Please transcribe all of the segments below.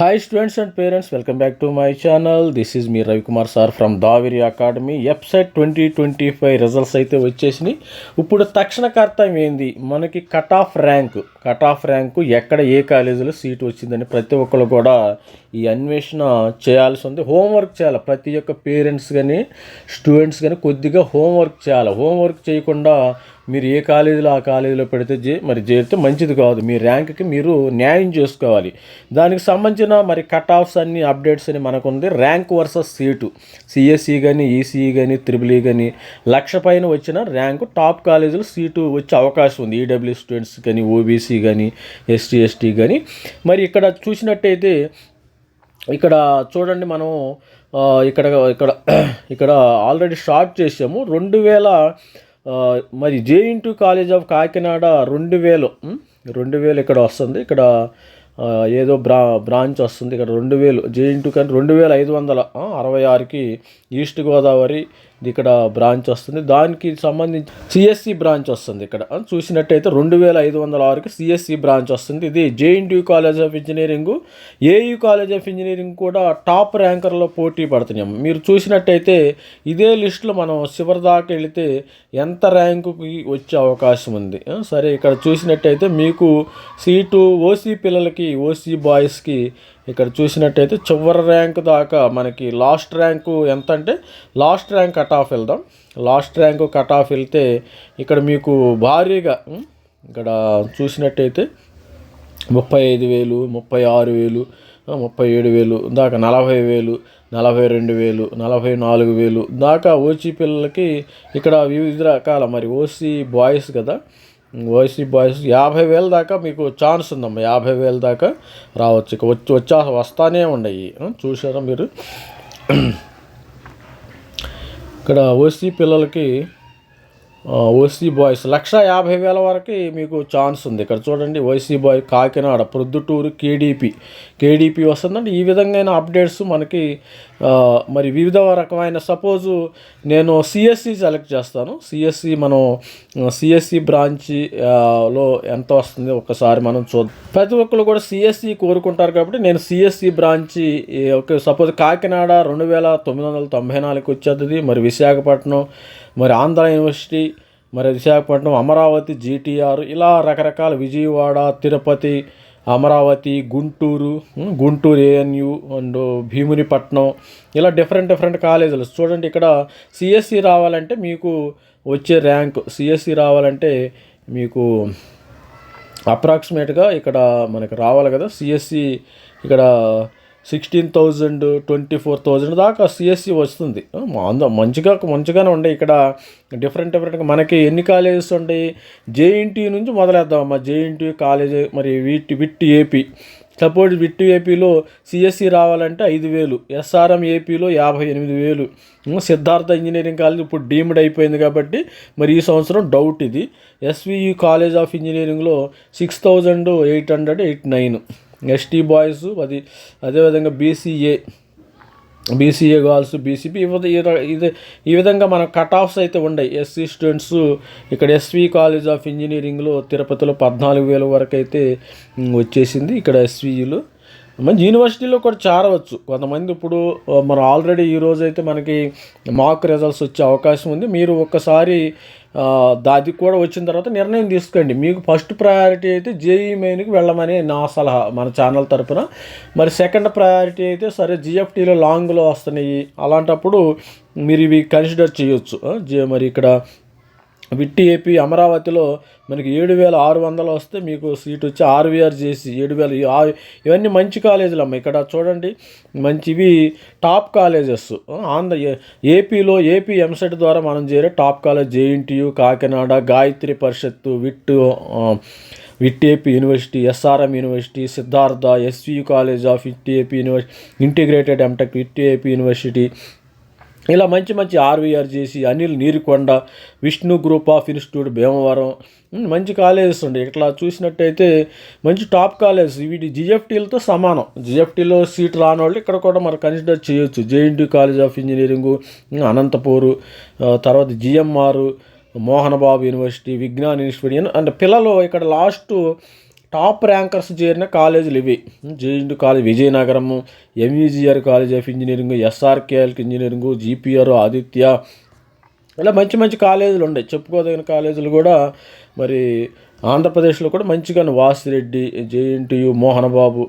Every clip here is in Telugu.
Hi students and parents welcome back to my channel this is me Ravikumar sir from Daviri academy website twenty twenty five results అయితే వచ్చేసినాయి. ఇప్పుడు తక్షణ కర్తవ్యం ఏంది? మనకి cut off rank cut off rank ఎక్కడ ఏ కాలేజీలో సీట్ వచ్చిందని ప్రతి ఒక్కరు కూడా ఈ అన్వేషణ చేయాల్సి ఉంది. హోంవర్క్ చేయాలి. ప్రతి ఒక్క పేరెంట్స్ కానీ స్టూడెంట్స్ కానీ కొద్దిగా హోంవర్క్ చేయాలి. హోంవర్క్ చేయకుండా మీరు ఏ కాలేజీలో ఆ కాలేజీలో పెడితే జే మరి చేరితే మంచిది కాదు. మీ ర్యాంక్కి మీరు న్యాయం చేసుకోవాలి. దానికి సంబంధించిన మరి కట్ ఆఫ్స్ అన్ని అప్డేట్స్ అని మనకు ఉంది ర్యాంక్ వర్సెస్ సీటు. సిఎస్ఈ కానీ ఈసీఈ కానీ త్రిబుల్ ఈ కానీ లక్ష పైన వచ్చిన ర్యాంకు టాప్ కాలేజీలో సీటు వచ్చే అవకాశం ఉంది. ఈడబ్ల్యూ స్టూడెంట్స్ కానీ ఓబీసీ కానీ ఎస్టీ ఎస్టీ కానీ మరి ఇక్కడ చూసినట్టయితే ఇక్కడ చూడండి మనం ఇక్కడ ఇక్కడ ఇక్కడ ఆల్రెడీ స్టార్ట్ చేసాము రెండు వేల మరి జే కాలేజ్ ఆఫ్ కాకినాడ రెండు వేలు రెండు వేలు ఇక్కడ వస్తుంది. ఇక్కడ ఏదో బ్రా బ్రాంచ్ వస్తుంది. ఇక్కడ రెండు వేలు జే కానీ రెండు వేల ఐదు వందల అరవై ఆరుకి ఈస్ట్ గోదావరి ఇక్కడ బ్రాంచ్ వస్తుంది. దానికి సంబంధించి సిఎస్సి బ్రాంచ్ వస్తుంది ఇక్కడ. చూసినట్టయితే రెండు వేల ఐదు వందల ఆరుకి సిఎస్సి బ్రాంచ్ వస్తుంది. ఇది JNTU college of engineering AU college of engineering కూడా టాప్ ర్యాంకర్లో పోటీ పడుతున్నాం మీరు చూసినట్టయితే ఇదే లిస్టులో మనం చివరి దాకా వెళితే ఎంత ర్యాంకుకి వచ్చే అవకాశం ఉంది. సరే ఇక్కడ చూసినట్టయితే మీకు సీటు ఓసీ పిల్లలకి ఓసీ బాయ్స్కి ఇక్కడ చూసినట్టయితే చివరి ర్యాంక్ దాకా మనకి లాస్ట్ ర్యాంకు ఎంత అంటే లాస్ట్ ర్యాంక్ కట్ ఆఫ్ వెళ్దాం. లాస్ట్ ర్యాంకు కట్ ఆఫ్ వెళ్తే ఇక్కడ మీకు భారీగా ఇక్కడ చూసినట్టయితే ముప్పై ఐదు వేలు ముప్పై ఆరు వేలు ముప్పై ఏడు వేలు దాకా నలభై వేలు నలభై రెండు వేలు నలభై నాలుగు వేలు దాకా ఓసీ పిల్లలకి ఇక్కడ వివిధ రకాల మరి ఓసీ బాయ్స్ కదా ఓసీ బాయ్స్ యాభై వేల దాకా మీకు ఛాన్స్ ఉందమ్మా. యాభై వేల దాకా రావచ్చు. ఇక వచ్చి వచ్చా వస్తానే ఉన్నాయి. చూసారా మీరు? ఇక్కడ ఓసీ పిల్లలకి ఓసీ బాయ్స్ లక్ష యాభై వేల వరకు మీకు ఛాన్స్ ఉంది. ఇక్కడ చూడండి OC boy Kakinada Proddatur KDP. KDP వస్తుందంటే ఈ విధంగా అప్డేట్స్ మనకి మరి వివిధ రకమైన సపోజు నేను సిఎస్సి సెలెక్ట్ చేస్తాను. సిఎస్సి మనం సిఎస్సి బ్రాంచ్లో ఎంత వస్తుంది ఒకసారి మనం చూద్దాం. ప్రతి ఒక్కరు కూడా సిఎస్సి కోరుకుంటారు కాబట్టి నేను సిఎస్సి బ్రాంచ్ ఒక సపోజ్ కాకినాడ రెండు వేల తొమ్మిది వందల తొంభై నాలుగు వచ్చేది. మరి విశాఖపట్నం మరి ఆంధ్ర యూనివర్సిటీ మరి విశాఖపట్నం అమరావతి జీటీఆర్ ఇలా రకరకాల విజయవాడ తిరుపతి అమరావతి గుంటూరు గుంటూరు ఏఎన్యు అండ్ భీమునిపట్నం ఇలా డిఫరెంట్ డిఫరెంట్ కాలేజీలు. చూడండి ఇక్కడ సిఎస్సి రావాలంటే మీకు వచ్చే ర్యాంక్ సిఎస్సి రావాలంటే మీకు అప్రాక్సిమేట్గా ఇక్కడ మనకు రావాలి కదా. సిఎస్సి ఇక్కడ sixteen thousand twenty four thousand దాకా సిఎస్సి వస్తుంది. అంద మంచిగా మంచిగానే ఉండే. ఇక్కడ డిఫరెంట్ డిఫరెంట్గా మనకి ఎన్ని కాలేజెస్ ఉంటాయి? జేఎన్టీ నుంచి మొదలేద్దాం అమ్మా. జేఎన్టీ కాలేజ్ మరి VIT VIT AP suppose VIT ఏపీలో సిఎస్సి రావాలంటే ఐదు వేలు. ఎస్ఆర్ఎం ఏపీలో యాభై ఎనిమిది వేలు. సిద్ధార్థ ఇంజనీరింగ్ కాలేజ్ ఇప్పుడు డీమ్డ్ అయిపోయింది కాబట్టి మరి ఈ సంవత్సరం డౌట్ ఇది. ఎస్వియు కాలేజ్ ఆఫ్ ఇంజనీరింగ్లో six thousand eight hundred eight nine ST boys అది అదేవిధంగా బీసీఏ బీసీఏ గర్ల్స్ బీసీపీ ఇది ఈ విధంగా మన కట్ ఆఫ్స్ అయితే ఉన్నాయి ఎస్సీ స్టూడెంట్స్ ఇక్కడ ఎస్వి కాలేజ్ ఆఫ్ ఇంజనీరింగ్లో తిరుపతిలో పద్నాలుగు వేల వరకు అయితే వచ్చేసింది. ఇక్కడ ఎస్వియులో మంచి యూనివర్సిటీలో కూడా చేరవచ్చు. కొంతమంది ఇప్పుడు మరి మన ఆల్రెడీ ఈ రోజైతే అయితే మనకి మాక్ రిజల్ట్స్ వచ్చే అవకాశం ఉంది. మీరు ఒక్కసారి దానికి దాది కూడా వచ్చిన తర్వాత నిర్ణయం తీసుకోండి. మీకు ఫస్ట్ ప్రయారిటీ అయితే జేఈ మెయిన్కి వెళ్ళమని నా సలహా మన ఛానల్ తరపున. మరి సెకండ్ ప్రయారిటీ అయితే సరే జిఎఫ్టీలో లాంగ్లో వస్తున్నాయి. అలాంటప్పుడు మీరు ఇవి కన్సిడర్ చేయొచ్చు. జే- మరి ఇక్కడ విట్టి ఏపీ అమరావతిలో మనకి ఏడు వేల ఆరు వందలు వస్తే మీకు సీట్ వచ్చి ఆర్వీఆర్ చేసి ఏడు వేల ఇవన్నీ మంచి కాలేజీలు అమ్మ. ఇక్కడ చూడండి మంచివి టాప్ కాలేజెస్. ఆంధ్ర ఏ- ఏపీలో ఏపీ ఎంసెట్ ద్వారా మనం చేరే top college JNTU Kakinada Gayatri Parishad VIT VIT AP university SRM university Siddhartha SVU college of VIT AP university integrated MTech VIT AP university ఇలా మంచి మంచి ఆర్వీఆర్ చేసి Anil Neerukonda Vishnu group of institute Bhimavaram మంచి కాలేజెస్ ఉండే. ఇట్లా చూసినట్టయితే మంచి టాప్ కాలేజెస్. వీటి జిఎఫ్టీలతో సమానం. జిఎఫ్టీలో సీట్ రాని వాళ్ళు ఇక్కడ కూడా మనం కన్సిడర్ చేయొచ్చు. JNT college of engineering Anantapur తర్వాత GMR Mohan Babu university Vignan institute అంటే పిల్లలు ఇక్కడ లాస్ట్ టాప్ ర్యాంకర్స్ చేరిన కాలేజీలు ఇవి. JNT college Vizianagaram MEGR college of engineering SRKL engineering GPR Aditya ఇలా మంచి మంచి కాలేజీలు ఉన్నాయి. చెప్పుకోదగిన కాలేజీలు కూడా మరి ఆంధ్రప్రదేశ్లో కూడా మంచిగా Vasireddy JNTU Mohan Babu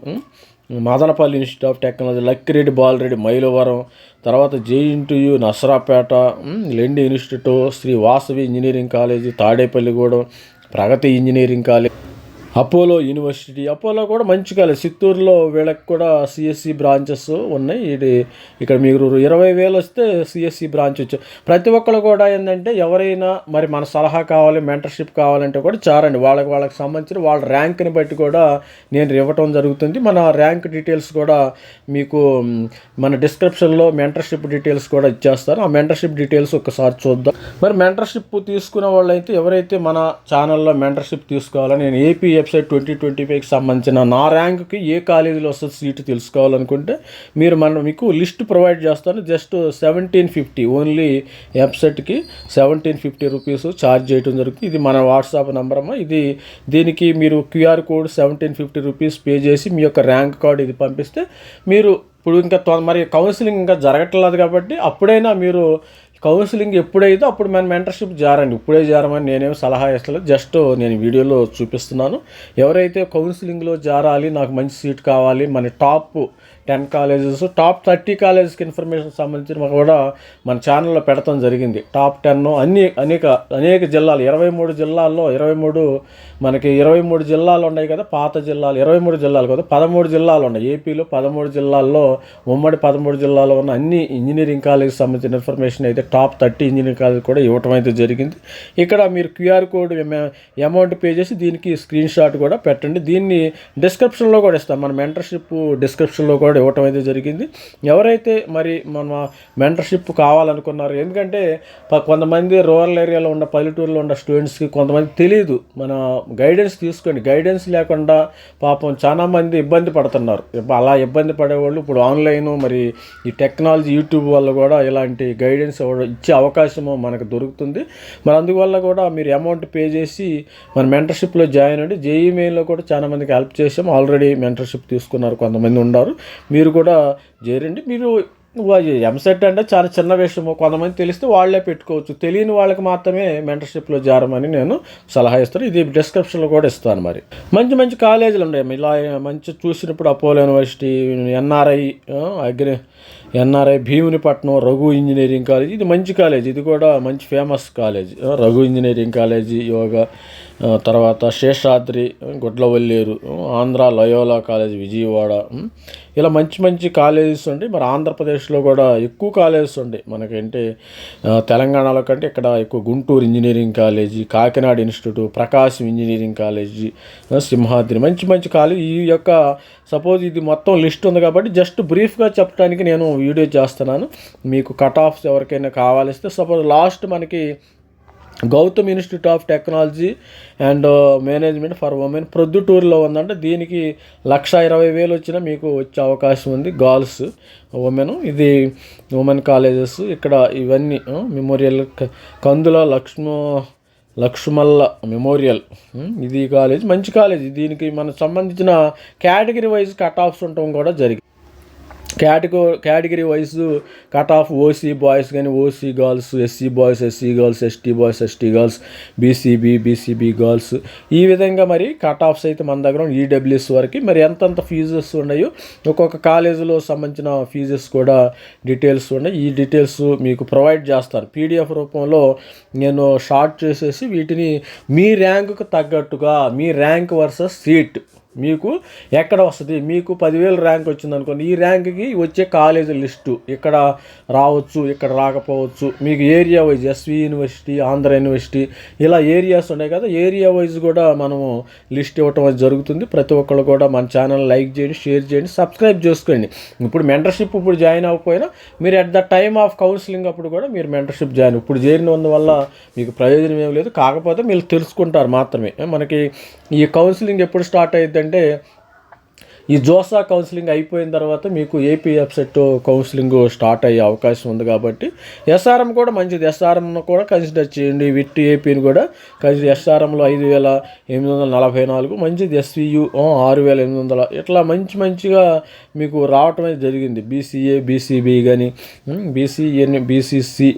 Madanapalle institute of technology Lakkireddy Balareddy Mylavaram తర్వాత JNTU Narasaraopet Lendi institute Sri Vasavi engineering college Tadepalligudem Pragati engineering college Apollo university. Apollo కూడా మంచి కాలేజ్ చిత్తూరులో వీళ్ళకి కూడా సిఎస్సి బ్రాంచెస్ ఉన్నాయి. ఇది ఇక్కడ మీరు ఇరవై వేలు వస్తే సిఎస్సి బ్రాంచ్ వచ్చు ప్రతి ఒక్కరు కూడా ఏంటంటే ఎవరైనా మరి మన సలహా కావాలి మెంటర్షిప్ కావాలంటే కూడా చారండి. వాళ్ళకి వాళ్ళకి సంబంధించిన వాళ్ళ ర్యాంక్ని బట్టి కూడా నేను ఇవ్వటం జరుగుతుంది. మన ర్యాంక్ డీటెయిల్స్ కూడా మీకు మన డిస్క్రిప్షన్లో మెంటర్షిప్ డీటెయిల్స్ కూడా ఇచ్చేస్తారు ఆ మెంటర్షిప్ డీటెయిల్స్ ఒకసారి చూద్దాం. మరి మెంటర్షిప్ తీసుకున్న వాళ్ళైతే ఎవరైతే మన ఛానల్లో మెంటర్షిప్ తీసుకోవాలని నేను ఏపీ వెబ్సైట్ ట్వంటీ ట్వంటీ ఫైవ్కి సంబంధించిన నా ర్యాంక్కి ఏ కాలేజీలో వస్తుంది సీటు తెలుసుకోవాలనుకుంటే మీరు మనం మీకు లిస్ట్ ప్రొవైడ్ చేస్తాను. జస్ట్ సెవెంటీన్ ఫిఫ్టీ ఓన్లీ వెబ్సైట్కి సెవెంటీన్ ఫిఫ్టీ రూపీస్ ఛార్జ్ చేయడం జరుగుతుంది. ఇది మన వాట్సాప్ నెంబర్ అమ్మ ఇది దీనికి మీరు QR code seventeen fifty rupees pay చేసి మీ యొక్క ర్యాంక్ కార్డ్ ఇది పంపిస్తే మీరు ఇప్పుడు ఇంకా తొ- మరి కౌన్సిలింగ్ ఇంకా జరగట్లేదు కాబట్టి అప్పుడైనా మీరు కౌన్సిలింగ్ ఎప్పుడైతే అప్పుడు మన మెంటర్షిప్ జారండి. ఇప్పుడే జారమని నేనేం సలహా ఇస్తలేదు. జస్ట్ నేను వీడియోలో చూపిస్తున్నాను. ఎవరైతే కౌన్సిలింగ్లో జారాలి నాకు మంచి సీట్ కావాలి మన top ten colleges top thirty కాలేజెస్కి information సంబంధించిన కూడా మన ఛానల్లో పెడతాం జరిగింది. టాప్ టెన్ అన్ని అనేక అనేక జిల్లాలు ఇరవై మూడు జిల్లాల్లో ఇరవై మూడు మనకి ఇరవై మూడు జిల్లాలు ఉన్నాయి కదా పాత జిల్లాలు ఇరవై మూడు జిల్లాలు కదా పదమూడు జిల్లాలు ఉన్నాయి. ఏపీలో పదమూడు జిల్లాల్లో ఉమ్మడి పదమూడు జిల్లాలో ఉన్న అన్ని ఇంజనీరింగ్ కాలేజ్కి సంబంధించిన ఇన్ఫర్మేషన్ అయితే టాప్ థర్టీ ఇంజనీరింగ్ కాలేజ్ కూడా ఇవ్వటం అయితే జరిగింది. ఇక్కడ మీరు క్యూఆర్ కోడ్ అమౌంట్ పే చేసి దీనికి స్క్రీన్ షాట్ కూడా పెట్టండి. దీన్ని డిస్క్రిప్షన్లో కూడా ఇస్తాం. మన మెంటర్షిప్ డిస్క్రిప్షన్లో కూడా ఇవ్వటం అయితే జరిగింది. ఎవరైతే మరి మన మెంటర్షిప్ కావాలనుకున్నారు ఎందుకంటే కొంతమంది రూరల్ ఏరియాలో ఉన్న పల్లెటూరులో ఉన్న స్టూడెంట్స్కి కొంతమంది తెలియదు మన గైడెన్స్ తీసుకోండి. గైడెన్స్ లేకుండా పాపం చాలా మంది ఇబ్బంది పడుతున్నారు. అలా ఇబ్బంది పడేవాళ్ళు ఇప్పుడు ఆన్లైన్ మరి ఈ టెక్నాలజీ యూట్యూబ్ వల్ల కూడా ఇలాంటి గైడెన్స్ ఇవ్వడం- ఇచ్చే అవకాశము మనకు దొరుకుతుంది. మరి అందువల్ల కూడా మీరు అమౌంట్ పే చేసి మన మెంటర్షిప్లో జాయిన్ అండి జేఈ మెయిన్లో కూడా చాలా మందికి హెల్ప్ చేసాము. ఆల్రెడీ మెంటర్షిప్ తీసుకున్నారు కొంతమంది ఉన్నారు. మీరు కూడా చేరండి. మీరు ఎంసెట్ అంటే చాలా చిన్న విషయము. కొంతమంది తెలిస్తే వాళ్ళే పెట్టుకోవచ్చు. తెలియని వాళ్ళకి మాత్రమే మెంటర్షిప్లో జారమని నేను సలహా ఇస్తాను. ఇది డిస్క్రిప్షన్లో కూడా ఇస్తాను మరి. మంచి మంచి కాలేజీలు ఉన్నాయి. ఇలా మంచి చూసినప్పుడు Apollo university NRI agri NRI Bheemunipatnam Raghu engineering college. ఇది మంచి కాలేజ్. ఇది కూడా మంచి famous college. Raghu engineering college yoga తర్వాత శేషాద్రి గుడ్లవల్లేరు ఆంధ్ర లయోలా కాలేజ్ విజయవాడ ఇలా మంచి మంచి కాలేజెస్ ఉండి మరి ఆంధ్రప్రదేశ్లో కూడా ఎక్కువ కాలేజెస్ ఉండి మనకంటే తెలంగాణలో కంటే ఇక్కడ ఎక్కువ Guntur engineering college Kakinada institute Prakasam engineering college Simhadri మంచి మంచి కాలేజ్ ఈ యొక్క సపోజ్ ఇది మొత్తం లిస్ట్ ఉంది కాబట్టి జస్ట్ బ్రీఫ్గా చెప్పడానికి నేను వీడియో చేస్తున్నాను. మీకు కట్ ఆఫ్స్ ఎవరికైనా కావాలిస్తే సపోజ్ లాస్ట్ మనకి Gautam institute of technology and uh, management for women ప్రొద్దుటూరులో ఉందంటే. దీనికి లక్ష ఇరవై వేలు వచ్చినా మీకు వచ్చే అవకాశం ఉంది. గర్ల్స్ ఉమెన్ ఇది ఉమెన్ కాలేజెస్ ఇక్కడ ఇవన్నీ uh, మెమోరియల్ కందుల లక్ష్మ లక్ష్మల్ల మెమోరియల్ hmm, ఇది కాలేజ్ మంచి కాలేజ్. దీనికి మనకు సంబంధించిన కేటగిరీ వైజ్ కట్ ఆఫ్స్ ఉండటం కూడా జరిగింది కేటగో category wise cut off OC boys కానీ OC girls SC boys SC girls ST boys ST girls BCB BCB girls ఈ విధంగా మరి కట్ ఆఫ్స్ అయితే మన దగ్గర ఈడబ్ల్యూఎస్ వరకు మరి ఎంతెంత ఫీజెస్ ఉన్నాయో ఒక్కొక్క కాలేజీలో సంబంధించిన ఫీజెస్ కూడా డీటెయిల్స్ ఉన్నాయి. ఈ డీటెయిల్స్ మీకు ప్రొవైడ్ చేస్తారు. పీడిఎఫ్ రూపంలో నేను షార్ట్ చేసేసి వీటిని మీ ర్యాంకుకు తగ్గట్టుగా మీ ర్యాంక్ వర్సెస్ సీట్ మీకు ఎక్కడ వస్తుంది? మీకు పదివేలు ర్యాంక్ వచ్చింది అనుకోండి ఈ ర్యాంక్కి వచ్చే కాలేజీ లిస్టు ఇక్కడ రావచ్చు ఇక్కడ రాకపోవచ్చు. మీకు area wise SV university Andhra university ఇలా ఏరియాస్ ఉన్నాయి కదా ఏరియా వైజ్ కూడా మనము లిస్ట్ ఇవ్వటం అది జరుగుతుంది. ప్రతి ఒక్కళ్ళు కూడా మన ఛానల్ లైక్ చేయండి షేర్ చేయండి సబ్స్క్రైబ్ చేసుకోండి. ఇప్పుడు మెంటర్షిప్ ఇప్పుడు జాయిన్ అవ్వకపోయినా మీరు at the time of counselling అప్పుడు కూడా మీరు మెంటర్షిప్ జాయిన్ ఇప్పుడు చేరినందువల్ల మీకు ప్రయోజనం ఏం లేదు. కాకపోతే మీరు తెలుసుకుంటారు మాత్రమే. మనకి ఈ కౌన్సిలింగ్ ఎప్పుడు స్టార్ట్ ఏంటంటే ఈ జోసా కౌన్సిలింగ్ అయిపోయిన తర్వాత మీకు ఏపీ ఎఫ్సెట్ కౌన్సిలింగ్ స్టార్ట్ అయ్యే అవకాశం ఉంది కాబట్టి ఎస్ఆర్ఎం కూడా మంచిది. ఎస్ఆర్ఎంను కూడా కన్సిడర్ చేయండి. విట్ ఏపీని కూడా కన్సిడర్ ఎస్ఆర్ఎంలో ఐదు వేల ఎనిమిది వందల నలభై నాలుగు మంచిది. ఎస్వియు ఆరు వేల ఎనిమిది వందల. ఇట్లా మంచి మంచిగా మీకు రావటం అయితే జరిగింది. బీసీఏ బీసీబీ కానీ బీసీఎన్ బీసీసీ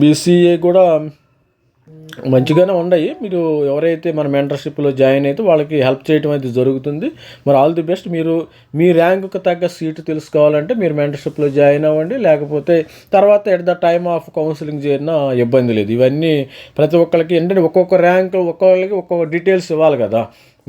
బీసీఏ కూడా మంచిగానే ఉన్నాయి. మీరు ఎవరైతే మన మెంటర్షిప్లో జాయిన్ అయితే వాళ్ళకి హెల్ప్ చేయడం అయితే జరుగుతుంది. మరి ఆల్ ది బెస్ట్ మీరు మీ ర్యాంకుకు తగ్గ సీటు తెలుసుకోవాలంటే మీరు మెంటర్షిప్లో జాయిన్ అవ్వండి. లేకపోతే తర్వాత at the time of counselling చేరినా ఇబ్బంది లేదు. ఇవన్నీ ప్రతి ఒక్కరికి ఏంటంటే ఒక్కొక్క ర్యాంక్ ఒక్కొక్కరికి ఒక్కొక్క డీటెయిల్స్ ఇవ్వాలి కదా.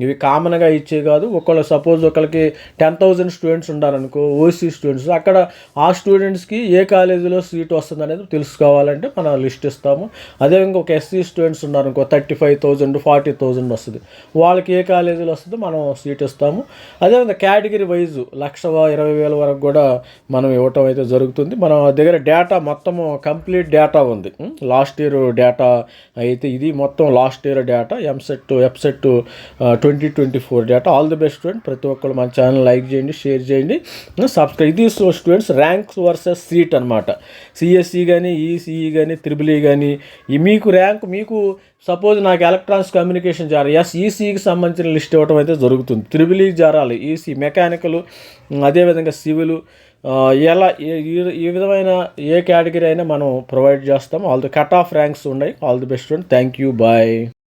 ఇవి కామన్గా ఇచ్చే కాదు. ఒకళ్ళు సపోజ్ ఒకరికి టెన్ థౌజండ్ స్టూడెంట్స్ ఉన్నారనుకో ఓసీ స్టూడెంట్స్ అక్కడ ఆ స్టూడెంట్స్కి ఏ కాలేజీలో సీట్ వస్తుంది అనేది తెలుసుకోవాలంటే మనం లిస్ట్ ఇస్తాము. అదేవిధంగా ఒక SC students ఉన్నారనుకో thirty five thousand forty thousand వస్తుంది. వాళ్ళకి ఏ కాలేజీలో వస్తుందో మనం సీట్ ఇస్తాము. అదేవిధంగా కేటగిరీ వైజ్ లక్ష ఇరవై వేల వరకు కూడా మనం ఇవ్వటం అయితే జరుగుతుంది. మన దగ్గర డేటా మొత్తము కంప్లీట్ డేటా ఉంది. లాస్ట్ ఇయర్ డేటా అయితే ఇది మొత్తం last year data EAMCET EAPCET twenty twenty four data all the best student ప్రతి ఒక్కరు మన ఛానల్ లైక్ చేయండి షేర్ చేయండి. సబ్స్క్రైబ్ ఇది స్టూడెంట్స్ ర్యాంక్స్ వర్సెస్ సీట్ అనమాట సిఎస్సి కానీ ఈసీఈ కానీ త్రిబుల్ ఈ కానీ ఈ మీకు ర్యాంక్ మీకు సపోజ్ నాకు ఎలక్ట్రానిక్స్ కమ్యూనికేషన్ జారా ఎస్ ఈసీకి సంబంధించిన లిస్ట్ ఇవ్వడం అయితే జరుగుతుంది. త్రిబుల్ ఈ e జారాలి. ఈసీ మెకానికల్ అదేవిధంగా సివిల్ ఎలా ఈ- ఈ విధమైన ఏ కేటగిరీ అయినా మనం ప్రొవైడ్ చేస్తాం all the cut off ranks ఉన్నాయి. All the best student thank you bye